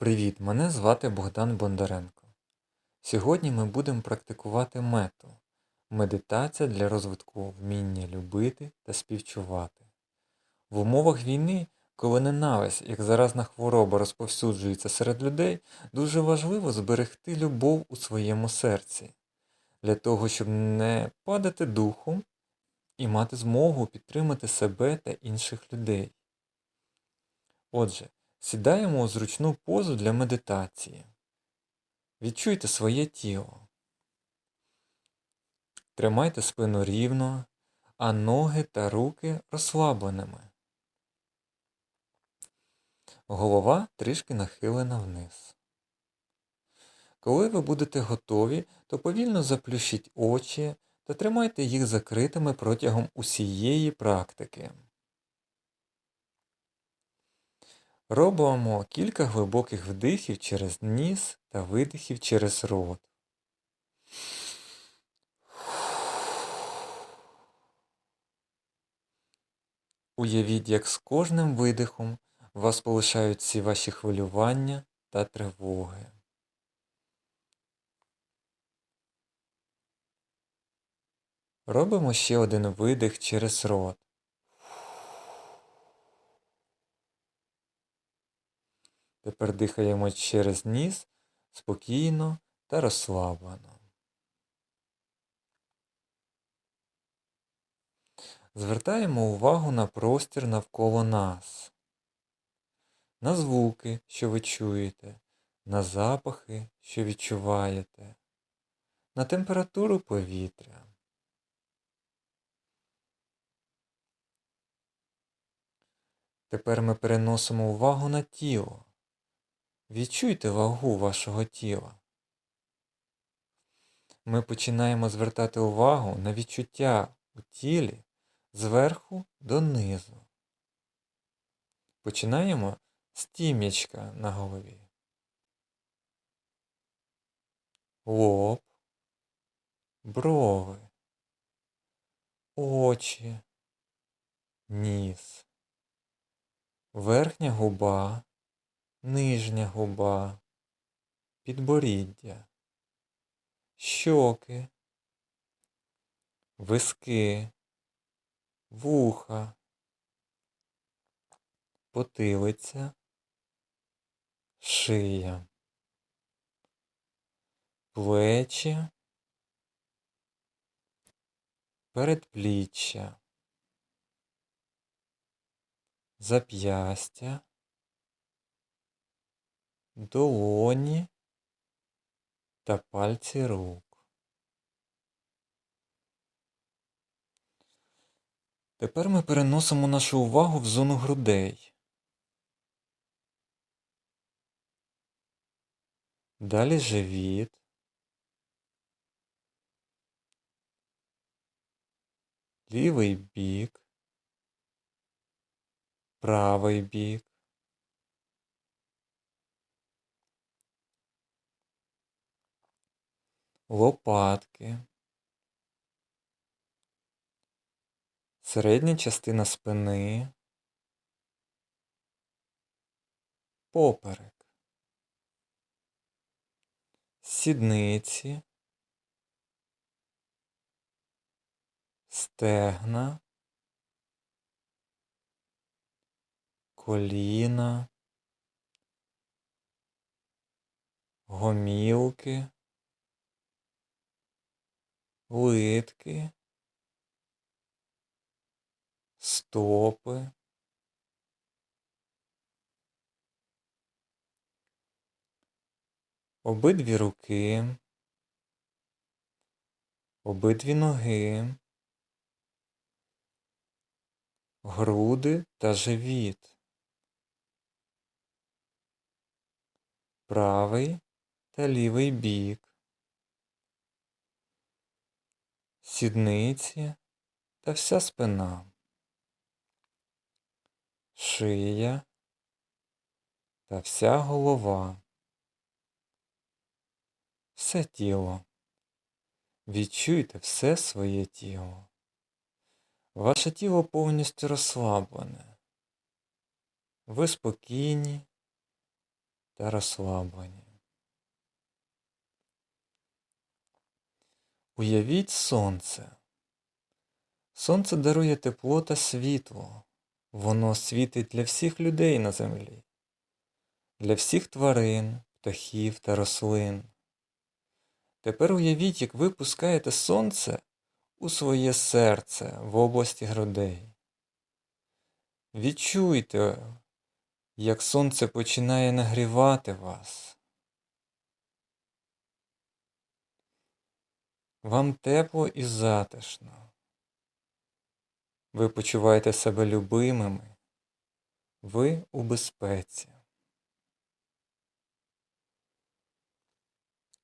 Привіт, мене звати Богдан Бондаренко. Сьогодні ми будемо практикувати мету медитація для розвитку вміння любити та співчувати. В умовах війни, коли ненависть, як заразна хвороба розповсюджується серед людей, дуже важливо зберегти любов у своєму серці, для того, щоб не падати духом і мати змогу підтримати себе та інших людей. Отже, сідаємо у зручну позу для медитації. Відчуйте своє тіло. Тримайте спину рівно, а ноги та руки розслабленими. Голова трішки нахилена вниз. Коли ви будете готові, то повільно заплющіть очі та тримайте їх закритими протягом усієї практики. Робимо кілька глибоких вдихів через ніс та видихів через рот. Уявіть, як з кожним видихом вас полишають всі ваші хвилювання та тривоги. Робимо ще один видих через рот. Тепер дихаємо через ніс спокійно та розслаблено. Звертаємо увагу на простір навколо нас, на звуки, що ви чуєте, на запахи, що відчуваєте, на температуру повітря. Тепер ми переносимо увагу на тіло. Відчуйте вагу вашого тіла. Ми починаємо звертати увагу на відчуття у тілі зверху донизу. Починаємо з тім'ячка на голові. Лоб, брови, очі, ніс, верхня губа нижня губа, підборіддя, щоки, виски, вуха, потилиця, шия, плечі, передпліччя, зап'ястя, долоні та пальці рук. Тепер ми переносимо нашу увагу в зону грудей. Далі живіт. Лівий бік, правий бік. Лопатки, середня частина спини, поперек, сідниці, стегна, коліна, гомілки литки, стопи, обидві руки, обидві ноги, груди та живіт, правий та лівий бік. Сідниці та вся спина, шия та вся голова, все тіло. Відчуйте все своє тіло. Ваше тіло повністю розслаблене. Ви спокійні та розслаблені. Уявіть сонце. Сонце дарує тепло та світло. Воно світить для всіх людей на землі, для всіх тварин, птахів та рослин. Тепер уявіть, як ви пускаєте сонце у своє серце в області грудей. Відчуйте, як сонце починає нагрівати вас. Вам тепло і затишно. Ви почуваєте себе любимими. Ви у безпеці.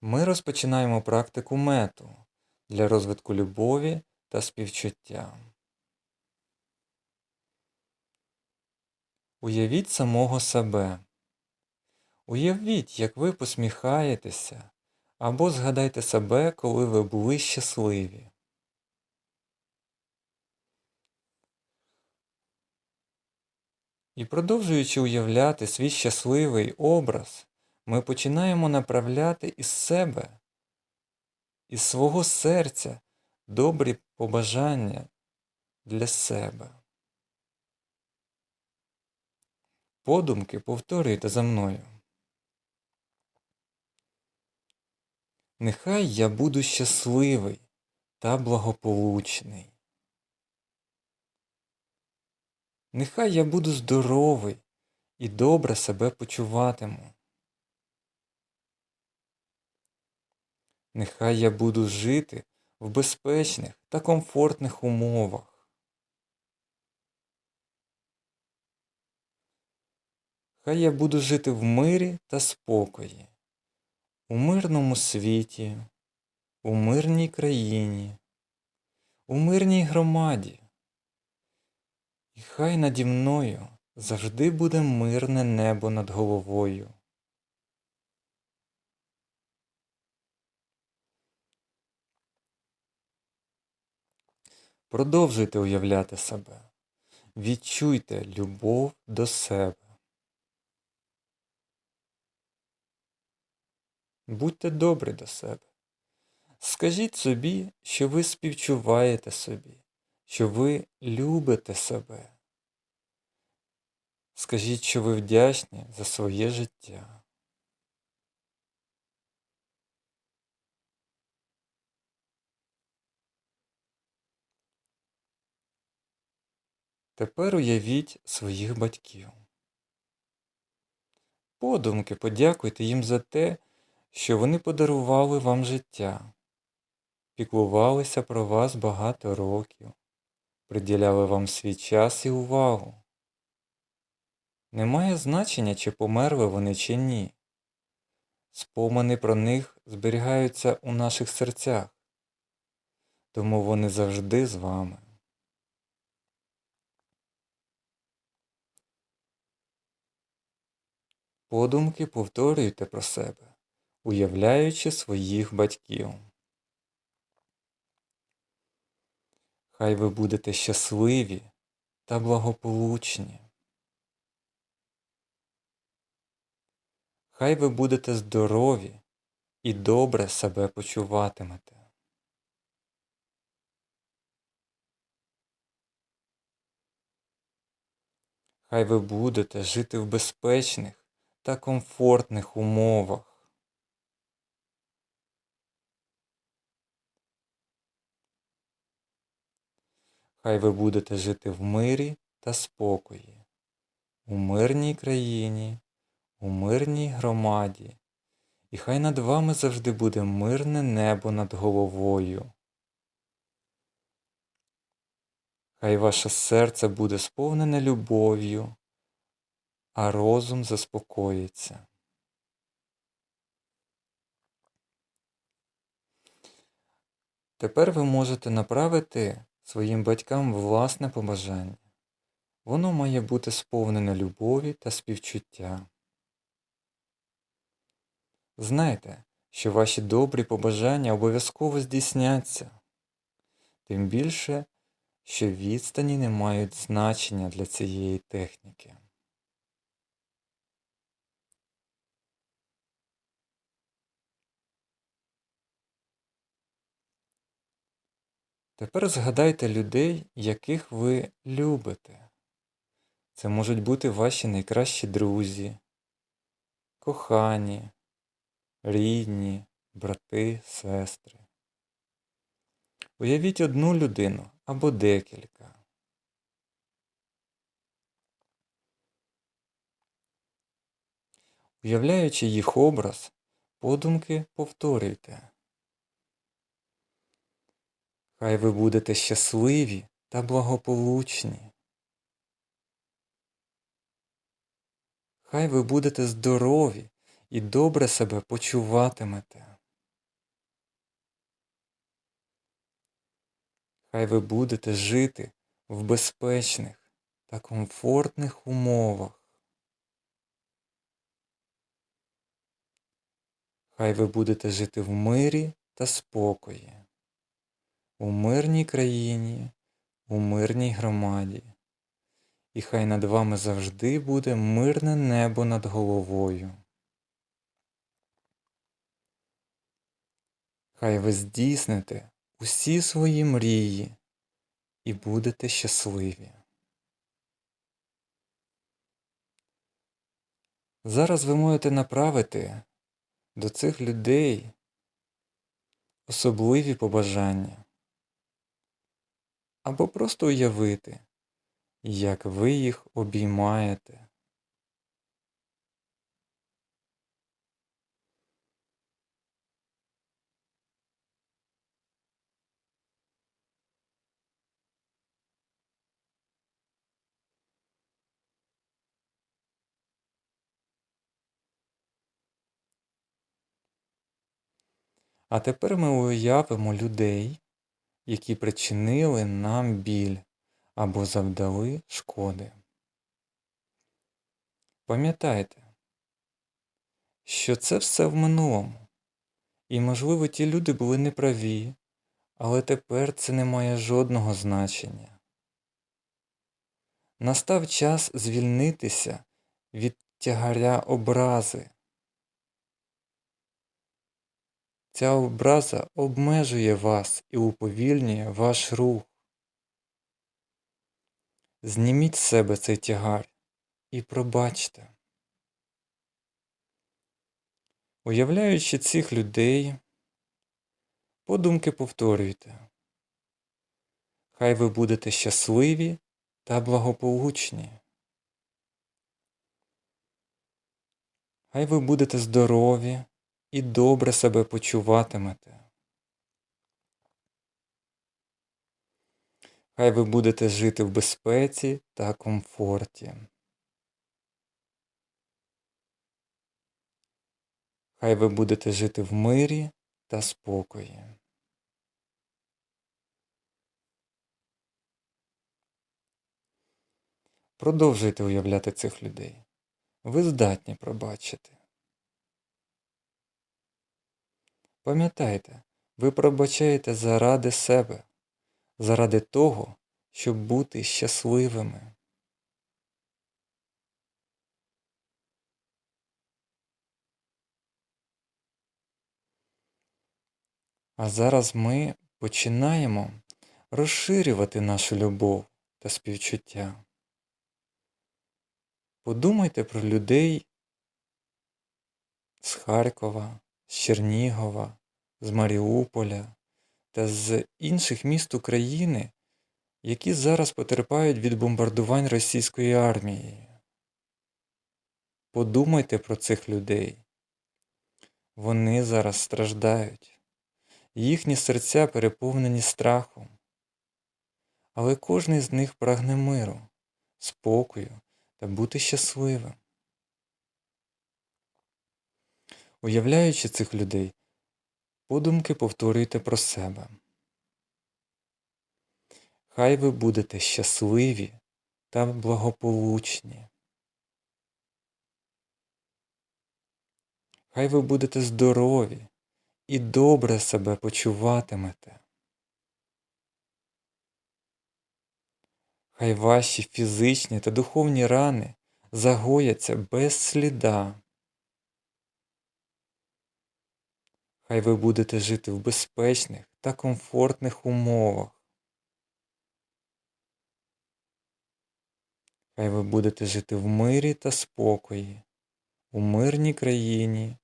Ми розпочинаємо практику мету для розвитку любові та співчуття. Уявіть самого себе. Уявіть, як ви посміхаєтеся, або згадайте себе, коли ви були щасливі. І продовжуючи уявляти свій щасливий образ, ми починаємо направляти із себе, із свого серця добрі побажання для себе. Подумки повторюйте за мною. Нехай я буду щасливий та благополучний. Нехай я буду здоровий і добре себе почуватиму. Нехай я буду жити в безпечних та комфортних умовах. Хай я буду жити в мирі та спокої, у мирному світі, у мирній країні, у мирній громаді. І хай наді мною завжди буде мирне небо над головою. Продовжуйте уявляти себе. Відчуйте любов до себе. Будьте добрі до себе. Скажіть собі, що ви співчуваєте собі, що ви любите себе. Скажіть, що ви вдячні за своє життя. Тепер уявіть своїх батьків. Подумки подякуйте їм за те, що вони подарували вам життя, піклувалися про вас багато років, приділяли вам свій час і увагу. Немає значення, чи померли вони, чи ні. Спомини про них зберігаються у наших серцях, тому вони завжди з вами. Подумки повторюйте про себе, уявляючи своїх батьків. Хай ви будете щасливі та благополучні. Хай ви будете здорові і добре себе почуватимете. Хай ви будете жити в безпечних та комфортних умовах. Хай ви будете жити в мирі та спокої, у мирній країні, у мирній громаді, і хай над вами завжди буде мирне небо над головою. Хай ваше серце буде сповнене любов'ю, а розум заспокоїться. Тепер ви можете направити своїм батькам власне побажання. Воно має бути сповнене любові та співчуття. Знайте, що ваші добрі побажання обов'язково здійсняться, тим більше, що відстані не мають значення для цієї техніки. Тепер згадайте людей, яких ви любите. Це можуть бути ваші найкращі друзі, кохані, рідні, брати, сестри. Уявіть одну людину або декілька. Уявляючи їх образ, подумки повторюйте. Хай ви будете щасливі та благополучні. Хай ви будете здорові і добре себе почуватимете. Хай ви будете жити в безпечних та комфортних умовах. Хай ви будете жити в мирі та спокої, у мирній країні, у мирній громаді. І хай над вами завжди буде мирне небо над головою. Хай ви здійсните усі свої мрії і будете щасливі. Зараз ви можете направити до цих людей особливі побажання або просто уявити, як ви їх обіймаєте. А тепер ми уявимо людей, які причинили нам біль або завдали шкоди. Пам'ятайте, що це все в минулому, і, можливо, ті люди були неправі, але тепер це не має жодного значення. Настав час звільнитися від тягаря образи. Ця образа обмежує вас і уповільнює ваш рух. Зніміть з себе цей тягар і пробачте. Уявляючи цих людей, подумки повторюйте. Хай ви будете щасливі та благополучні. Хай ви будете здорові і добре себе почуватимете. Хай ви будете жити в безпеці та комфорті. Хай ви будете жити в мирі та спокої. Продовжуйте уявляти цих людей. Ви здатні пробачити. Пам'ятайте, ви пробачаєте заради себе, заради того, щоб бути щасливими. А зараз ми починаємо розширювати нашу любов та співчуття. Подумайте про людей з Харкова, з Чернігова, з Маріуполя та з інших міст України, які зараз потерпають від бомбардувань російської армії. Подумайте про цих людей. Вони зараз страждають, їхні серця переповнені страхом, але кожен з них прагне миру, спокою та бути щасливим. Уявляючи цих людей, подумки повторюйте про себе. Хай ви будете щасливі та благополучні. Хай ви будете здорові і добре себе почуватимете. Хай ваші фізичні та духовні рани загояться без сліда. Хай ви будете жити в безпечних та комфортних умовах. Хай ви будете жити в мирі та спокої, у мирній країні,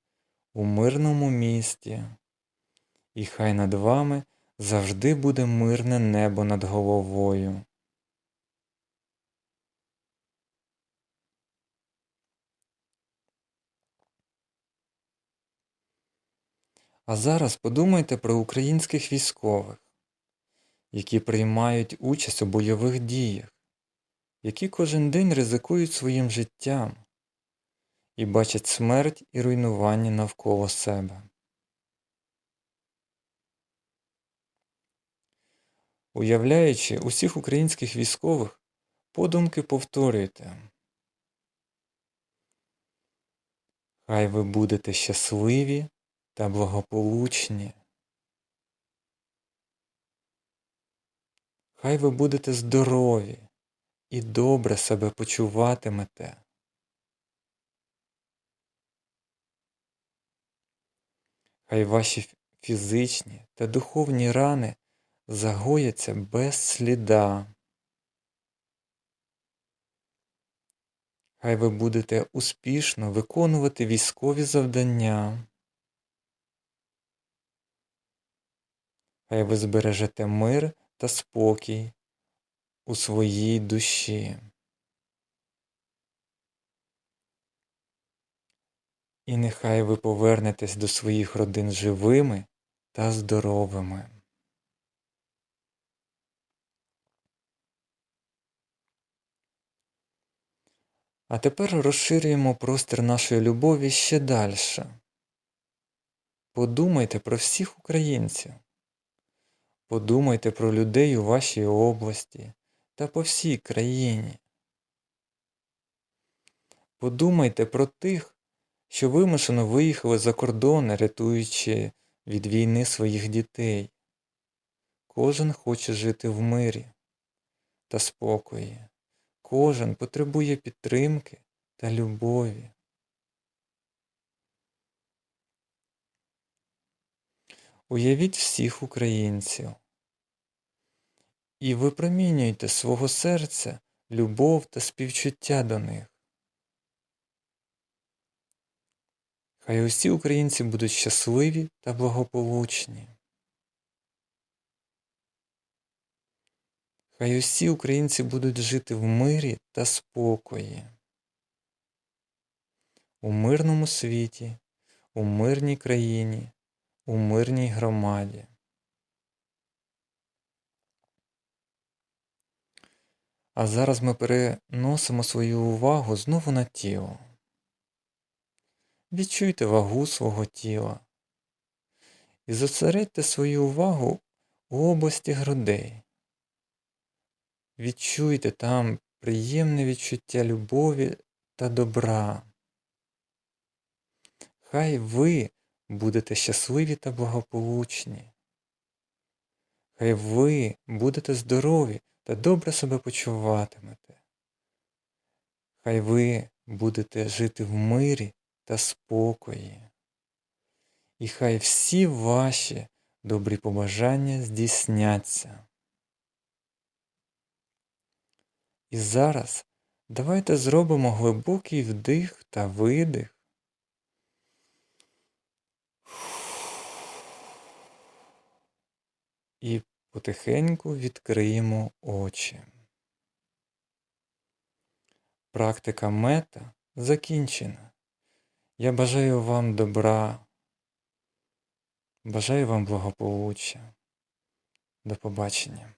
у мирному місті. І хай над вами завжди буде мирне небо над головою. А зараз подумайте про українських військових, які приймають участь у бойових діях, які кожен день ризикують своїм життям і бачать смерть і руйнування навколо себе. Уявляючи усіх українських військових, подумки повторюйте. Хай ви будете щасливі та благополучні. Хай ви будете здорові і добре себе почуватимете. Хай ваші фізичні та духовні рани загояться без сліда. Хай ви будете успішно виконувати військові завдання. Хай ви збережете мир та спокій у своїй душі. І нехай ви повернетесь до своїх родин живими та здоровими. А тепер розширюємо простір нашої любові ще далі. Подумайте про всіх українців. Подумайте про людей у вашій області та по всій країні. Подумайте про тих, що вимушено виїхали за кордон, рятуючи від війни своїх дітей. Кожен хоче жити в мирі та спокої. Кожен потребує підтримки та любові. Уявіть всіх українців і випромінюйте свого серця любов та співчуття до них. Хай усі українці будуть щасливі та благополучні. Хай усі українці будуть жити в мирі та спокої, у мирному світі, у мирній країні, у мирній громаді. А зараз ми переносимо свою увагу знову на тіло. Відчуйте вагу свого тіла і зосередьте свою увагу у області грудей. Відчуйте там приємне відчуття любові та добра. Хай ви будете щасливі та благополучні. Хай ви будете здорові та добре себе почуватимете. Хай ви будете жити в мирі та спокої. І хай всі ваші добрі побажання здійсняться. І зараз давайте зробимо глибокий вдих та видих. І потихеньку відкриємо очі. Практика мета закінчена. Я бажаю вам добра, бажаю вам благополуччя. До побачення.